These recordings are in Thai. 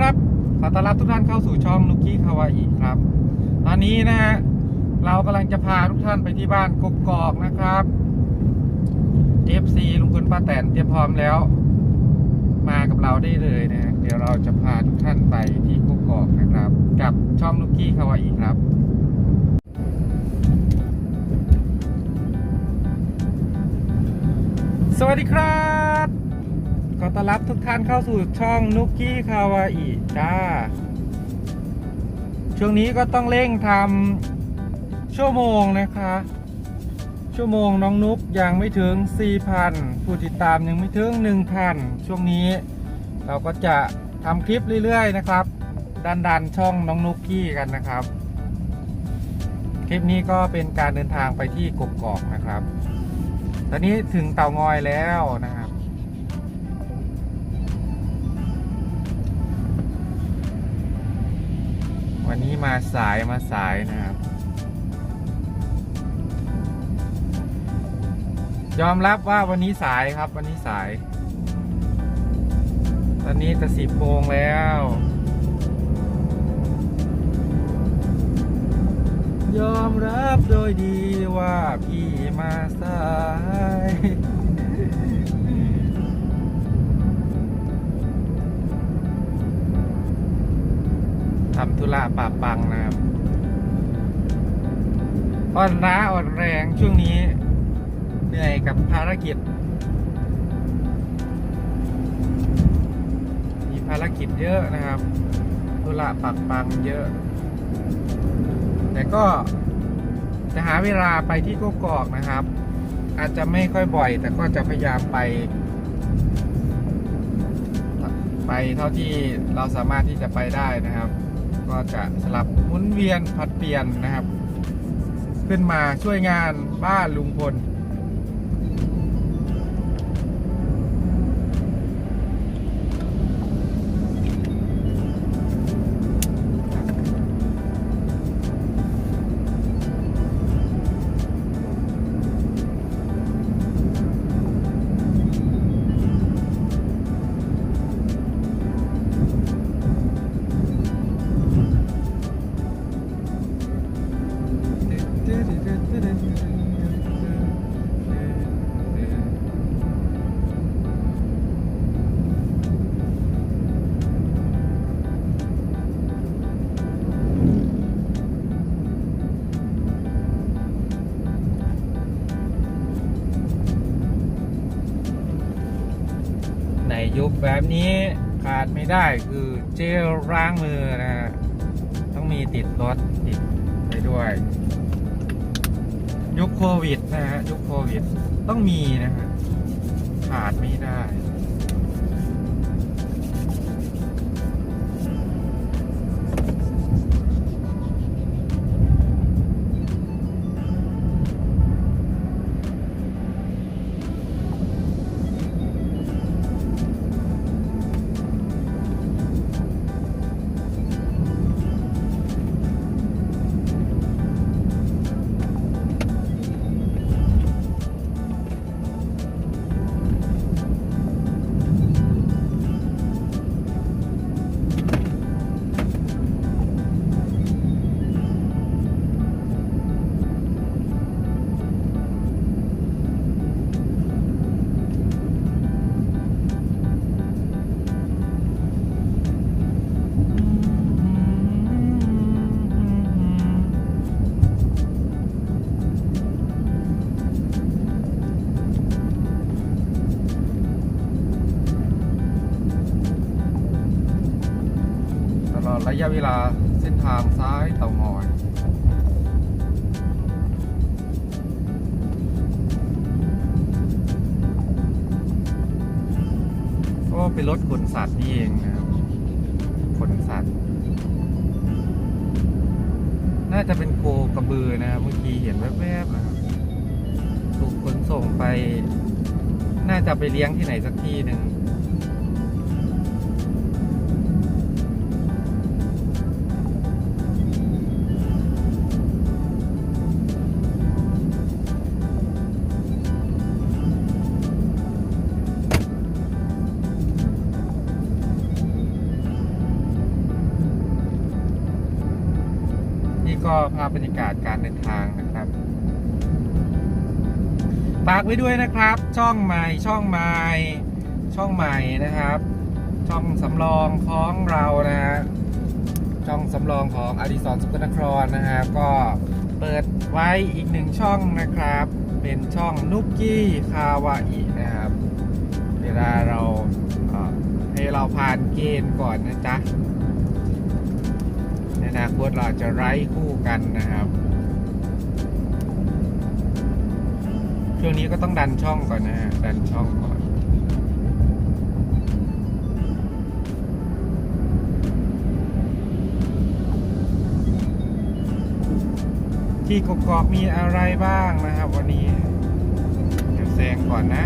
ครับ ขอต้อนรับทุกท่านเข้าสู่ช่องนุกกี้คาวาอิครับ ตอนนี้นะฮะเรากำลังจะพาทุกท่านไปที่บ้านกกอกนะครับ FC ลุงพลป้าแตนเตรียมพร้อมแล้ว มากับเราได้เลยนะฮะเดี๋ยวเราจะพาทุกท่านไปที่กกอกนะครับ กับช่องนุกกี้คาวาอิครับสวัสดีครับ ขอต้อนรับทุกท่านเข้าสู่ช่องนุกกี้คาวาอิจ้า ช่วงนี้ก็ต้องเร่งทำชั่วโมงนะคะ ชั่วโมงน้องนุกยังไม่ถึง 4,000 ผู้ติดตามยังไม่ถึง 1,000 ช่วงนี้ เราก็จะทำคลิปเรื่อยๆนะครับ ดันดันๆช่องน้องนุกกี้กันนะครับ คลิปนี้ก็เป็นการเดินทางไปที่กกอกนะครับ ตอนนี้ถึงเต่างอยแล้วนะครั วันนี้มาสายมาสายนะครับ ยอมรับว่าวันนี้สายครับ วันนี้สาย ตอนนี้จะสิบโมงแล้วยอมรับโดยดีว่าพี่มาสาย ทำธุระป่าปังนะครับอ่อนล้าอ่อนแรงช่วงนี้ เหนื่อยกับภารกิจ มีภารกิจเยอะนะครับธุระปักปังเยอะ แต่ก็จะหาเวลาไปที่กกอกนะครับ อาจจะไม่ค่อยบ่อย แต่ก็จะพยายามไป ไปเท่าที่เราสามารถที่จะไปได้นะครับ ก็จะสลับหมุนเวียนผัดเปลี่ยนนะครับ ขึ้นมาช่วยงานบ้านลุงพล แบบนี้ขาดไม่ได้คือเจลล้างมือนะฮะต้องมีติดรถติดไปด้วย ยุคโควิดนะฮะยุคโควิด ต้องมีนะฮะขาดไม่ได้ ระยะเวลาเส้นทางซ้ายเตางอยก็เป็นรถขนสัตว์นี่เองนะครับขนสัตว์ น่าจะเป็นโคกระบือนะครับเมื่อกี้เห็นแวบๆนะครับถูกขนส่งไป น่าจะไปเลี้ยงที่ไหนสักที่หนึ่ง ก็ภาพบรรยากาศการเดินทางนะครับฝากไว้ด้วยนะครับ ช่องใหม่ช่องใหม่ช่องใหม่นะครับ ช่องสำรองของเรานะฮะช่องสำรองของอดิศรสุขนครนะฮะก็เปิดไว้อีกหนึ่งช่องนะครับ เป็นช่องนุกกี้คาวาอินะครับ เวลาเราให้เราผ่านเกณฑ์ก่อนนะจ๊ะ อนาคตเราจะไร้คู่กันนะครับ ช่วงนี้ก็ต้องดันช่องก่อนนะฮะดันช่องก่อนที่กกอกมีอะไรบ้างนะครับ วันนี้เดี๋ยวแซงก่อนนะ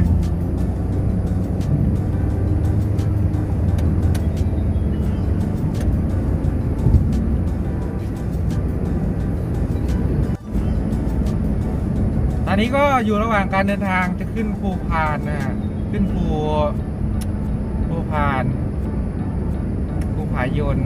อนนี้ก็อยู่ระหว่างการเดินทางจะขึ้นภูพานนะฮะขึ้นภูภูพานภูผายน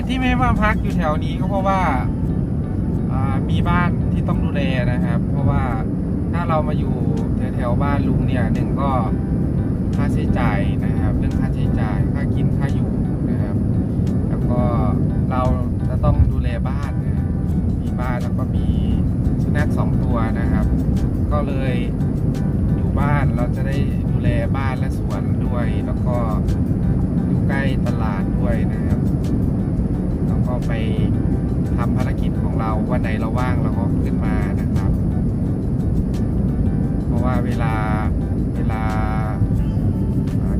ตุที่ไม่มาพักอยู่แถวนี้ก็เพราะว่าามีบ้านที่ต้องดูแลนะครับ เพราะว่าถ้าเรามาอยู่แถวๆบ้านลุงเนี่ยหนึ่งก็ค่าใช้จ่ายนะครับ เรื่องค่าใช้จ่ายค่ากินค่าอยู่นะครับ แล้วก็เราจะต้องดูแลบ้านนะมีบ้านแล้วก็มีสุนัขสองตัวนะครับ ก็เลยอยู่บ้านเราจะได้ดูแลบ้านและสวนด้วย แล้วก็อยู่ใกล้ตลาดด้วยนะครับ ไปทำภารกิจของเราวันไหนเราว่างเราก็ขึ้นมานะครับ เพราะว่าเวลาเวลา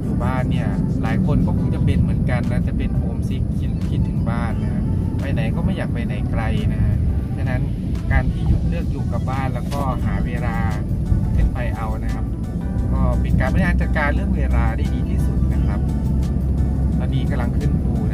อยู่บ้านเนี่ยหลายคนก็คงจะเป็นเหมือนกันนะจะเป็นโฮมซิกคิดคิดถึงบ้านนะไปไหนก็ไม่อยากไปไหนไกลนะฮะฉะนั้นการที่ยุดเลือกอยู่กับบ้านแล้วก็หาเวลาขึ้นไปเอานะครับ ก็เป็นการบริหารจัดการเรื่องเวลาได้ดีที่สุดนะครับ ตอนนี้กำลังขึ้นภูนะ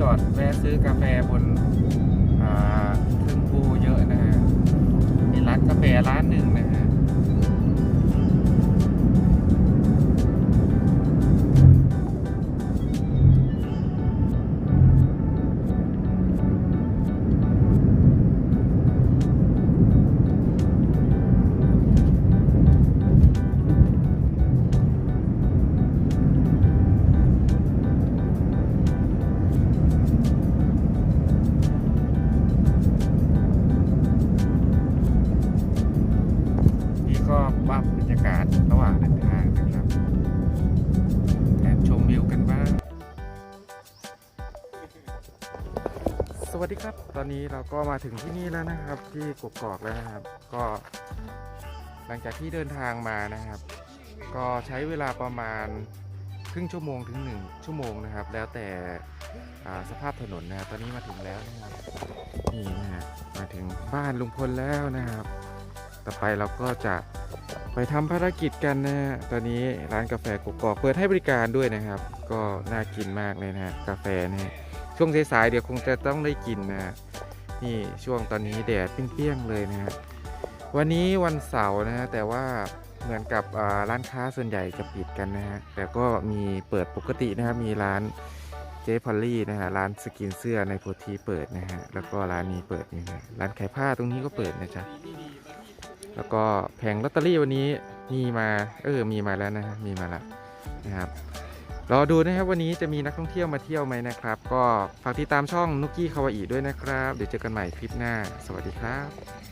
จอดแวะซื้อกาแฟบน วัสดีครับ ตอนนี้เราก็มาถึงที่นี่แล้วนะครับ ที่กกอกแล้วนะครับ ก็หลังจากที่เดินทางมานะครับ ก็ใช้เวลาประมาณครึ่งชั่วโมงถึงหนึ่งชั่วโมงนะครับ แล้วแต่อ่าสภาพถนนนะครับตอนนี้มาถึงแล้วนะครับนี่นะฮะมาถึงบ้านลุงพลแล้วนะครับ ต่อไปเราก็จะไปทำภารกิจกันนะฮะตอนนี้ร้านกาแฟกกอกเปิดให้บริการด้วยนะครับ ก็น่ากินมากเลยนะฮะกาแฟนะฮะ ช่วงสายๆเดี๋ยวคงจะต้องได้กินนะฮะนี่ช่วงตอนนี้แดดเปรี้ยงๆเลยนะฮะวันนี้วันเสาร์นะฮะแต่ว่าเหมือนกับร้านค้าส่วนใหญ่จะปิดกันนะฮะแต่ก็มีเปิดปกตินะครับมีร้านเจ๊พอลลี่นะฮะร้านสกินเสื้อในโพธีเปิดนะฮะแล้วก็ร้านนี้เปิดนี่นะร้านขายผ้าตรงนี้ก็เปิดนะจ๊ะแล้วก็แผงลอตเตอรี่วันนี้มีมาเออมีมาแล้วนะฮะมีมาแล้วนะครับ รอดูนะครับวันนี้จะมีนักท่องเที่ยวมาเที่ยวไหมนะครับ ก็ฝากติดตามช่องนุกกี้คาวาอีด้วยนะครับ เดี๋ยวเจอกันใหม่คลิปหน้า สวัสดีครับ